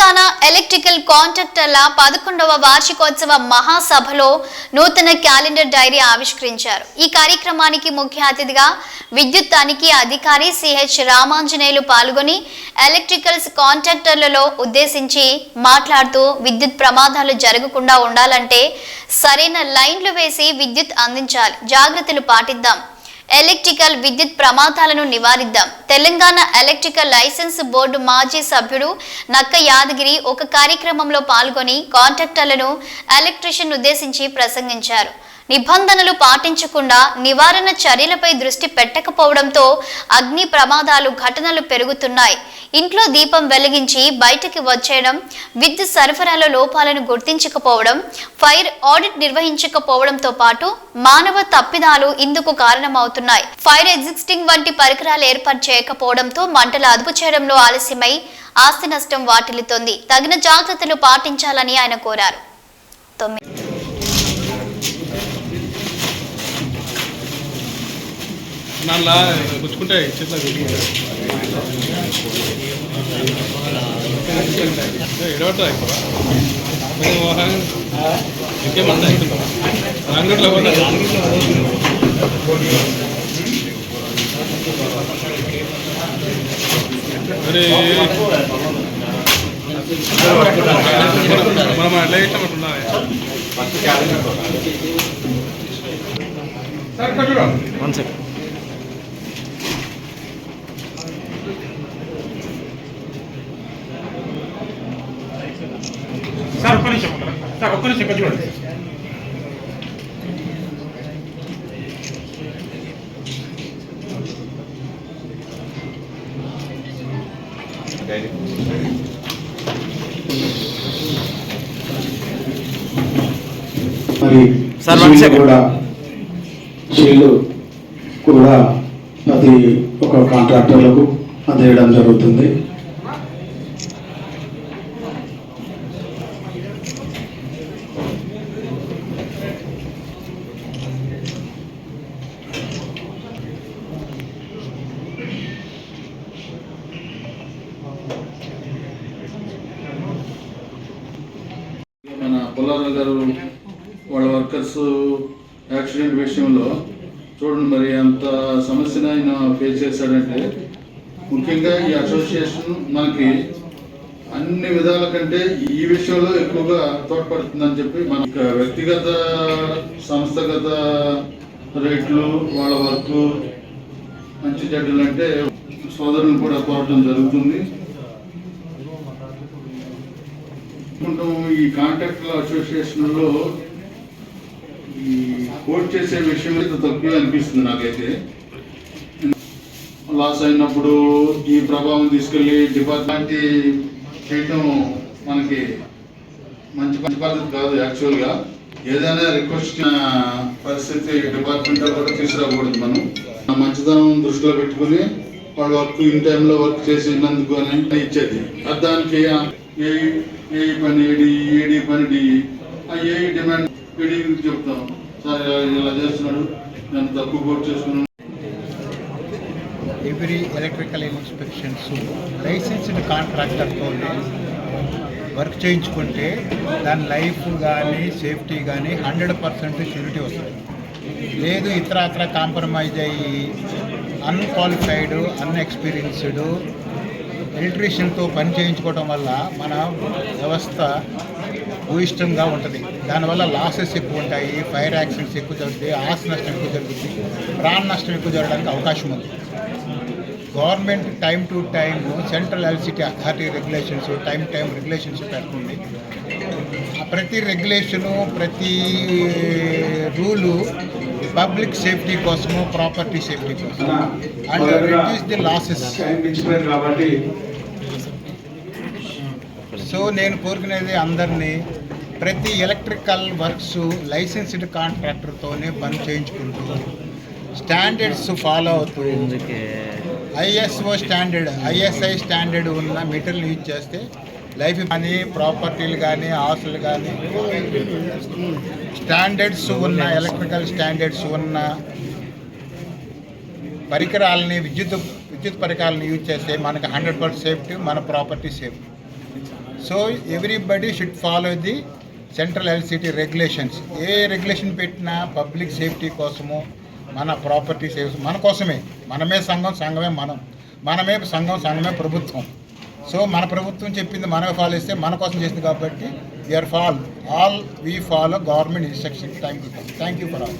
Telangana electrical కాంట్రాక్టర్ల పదకొండవ వార్షికోత్సవ మహాసభలో నూతన క్యాలెండర్ డైరీ ఆవిష్కరించారు. ఈ కార్యక్రమానికి ముఖ్య అతిథిగా విద్యుత్ తనిఖీ అధికారి సిహెచ్ రామాంజనేయులు పాల్గొని ఎలక్ట్రికల్స్ కాంట్రాక్టర్లలో ఉద్దేశించి మాట్లాడుతూ విద్యుత్ ప్రమాదాలు జరగకుండా ఉండాలంటే సరైన లైన్లు వేసి విద్యుత్ అందించాలి. జాగ్రత్తలు పాటిద్దాం. ఎలక్ట్రికల్ విద్యుత్ ప్రమాదాలను నివారిద్దాం. తెలంగాణ ఎలక్ట్రికల్ లైసెన్స్ బోర్డు మాజీ సభ్యుడు నక్క యాదగిరి ఒక కార్యక్రమంలో పాల్గొని కాంట్రాక్టర్లను ఎలక్ట్రిషియన్ ఉద్దేశించి ప్రసంగించారు. నిబంధనలు పాటించకుండా నివారణ చర్యలపై దృష్టి పెట్టకపోవడంతో అగ్ని ప్రమాదాలు ఘటనలు పెరుగుతున్నాయి. ఇంట్లో దీపం వెలిగించి బయటికి వచ్చేయడం విద్యుత్ సరఫరాలో లోపాలను గుర్తించకపోవడం ఫైర్ ఆడిట్ నిర్వహించకపోవడంతో పాటు మానవ తప్పిదాలు ఇందుకు కారణమవుతున్నాయి. ఫైర్ ఎగ్జిస్టింగ్ వంటి పరికరాలు ఏర్పాటు చేయకపోవడంతో మంటలు అదుపు చేయడంలో ఆలస్యమై ఆస్తి నష్టం వాటిల్లుతోంది. తగిన జాగ్రత్తలు పాటించాలని ఆయన కోరారు. తొమ్మిది నల్లా గుచ్చుకుంటాయి చేతిలో ఎడవటా ఎక్కువ ఇంకేమన్నా అంగట్లో కూడా అరే మనం ఎట్లా చేసినాం వన్ సెకండ్ సార్ ఒక్క సార్ ఒక్క ఇక్కడ చూడండి. కూడా షీల్డ్ కూడా ప్రతి ఒక్క కాంట్రాక్టర్లకు అందేయడం జరుగుతుంది మన పుల్లారావు గారు వాళ్ళ వర్కర్స్ యాక్సిడెంట్ విషయంలో చూడండి మరి ఎంత సమస్యను ఆయన ఫేస్ చేశాడంటే ముఖ్యంగా ఈ అసోసియేషన్ మనకి అన్ని విధాల కంటే ఈ విషయంలో ఎక్కువగా తోడ్పడుతుందని చెప్పి మన వ్యక్తిగత సంస్థగత రేట్లు వాళ్ళ వర్క్ మంచి చెడ్డలు అంటే సోదరులు కూడా కోరడం జరుగుతుంది. అనుకుంటాం ఈ కాంట్రాక్టర్ అసోసియేషన్లో ఈ కోట్ చేసే విషయం అయితే తక్కువ అనిపిస్తుంది నాకైతే. లాస్ అయినప్పుడు ఈ ప్రభావం తీసుకెళ్ళి డిపార్ట్మెంట్ చేయటం మనకి మంచి మంచి పద్ధతి కాదు యాక్చువల్గా. ఏదైనా రిక్వెస్ట్ పరిస్థితి డిపార్ట్మెంట్ కూడా తీసుకురాకూడదు మనం. ఆ మంచితనం దృష్టిలో పెట్టుకుని వాళ్ళ వర్క్ ఇన్ టైంలో వర్క్ చేసినందుకు అని ఇచ్చేది. అది దానికి ఏ ఏ పని ఏడి ఏడి పని డి. ఏ డిమాండ్ ఏడి గురించి చెప్తాం? సార్ ఇలా- చేస్తున్నాడు. నన్ను తక్కువ కోట్ చేసుకున్నాను. ఎవ్రీ ఎలక్ట్రికల్ ఇన్స్పెక్షన్స్ లైసెన్స్డ్ కాంట్రాక్టర్తో వర్క్ చేయించుకుంటే దాని లైఫ్ కానీ సేఫ్టీ కానీ హండ్రెడ్ పర్సెంట్ షూరిటీ వస్తుంది. లేదు ఇతర ఇతరత్ర కాంప్రమైజ్ అయ్యి అన్క్వాలిఫైడ్ అన్ఎక్స్పీరియన్స్డ్ ఎలక్ట్రీషియన్తో పని చేయించుకోవడం వల్ల మన వ్యవస్థ భూయిష్టంగా ఉంటుంది. దానివల్ల లాసెస్ ఎక్కువ ఉంటాయి ఫైర్ యాక్సిడెంట్స్ ఎక్కువ జరుగుతాయి ఆస్తి నష్టం ఎక్కువ జరుగుతుంది ప్రాణ నష్టం ఎక్కువ జరగడానికి అవకాశం ఉంది. Government time to time central electricity authority regulations time time regulations పెడుతుంది. ప్రతి రెగ్యులేషను ప్రతి రూలు పబ్లిక్ సేఫ్టీ కోసము ప్రాపర్టీ సేఫ్టీ కోసం అండ్ రిడ్యూస్ ది లాసెస్. కాబట్టి సో నేను కోరుకునేది అందరినీ ప్రతి ఎలక్ట్రికల్ వర్క్స్ లైసెన్స్డ్ కాంట్రాక్టర్తోనే పని చేయించుకుంటూ స్టాండర్డ్స్ ఫాలో అవుతూ ఐఎస్ఓ స్టాండర్డ్ ఐఎస్ఐ స్టాండర్డ్ ఉన్న మెటీరియల్ యూజ్ చేస్తే లైఫ్ కానీ ప్రాపర్టీలు కానీ ఆస్తులు కానీ స్టాండర్డ్స్ ఉన్న ఎలక్ట్రికల్ స్టాండర్డ్స్ ఉన్న పరికరాలని విద్యుత్ విద్యుత్ పరికరాలను యూజ్ చేస్తే మనకి హండ్రెడ్ పర్సెంట్ సేఫ్టీ మన property safe so everybody should follow the central electricity regulations A regulation పెట్టినా పబ్లిక్ సేఫ్టీ కోసము మన ప్రాపర్టీ సేఫ్ మన కోసమే. మనమే సంఘం సంఘమే మనం. మనమే సంఘం సంఘమే ప్రభుత్వం. సో మన ప్రభుత్వం చెప్పింది మనమే ఫాలో చేస్తే మన కోసం చేసింది కాబట్టి we are fall all we follow government instruction thank you thank you for all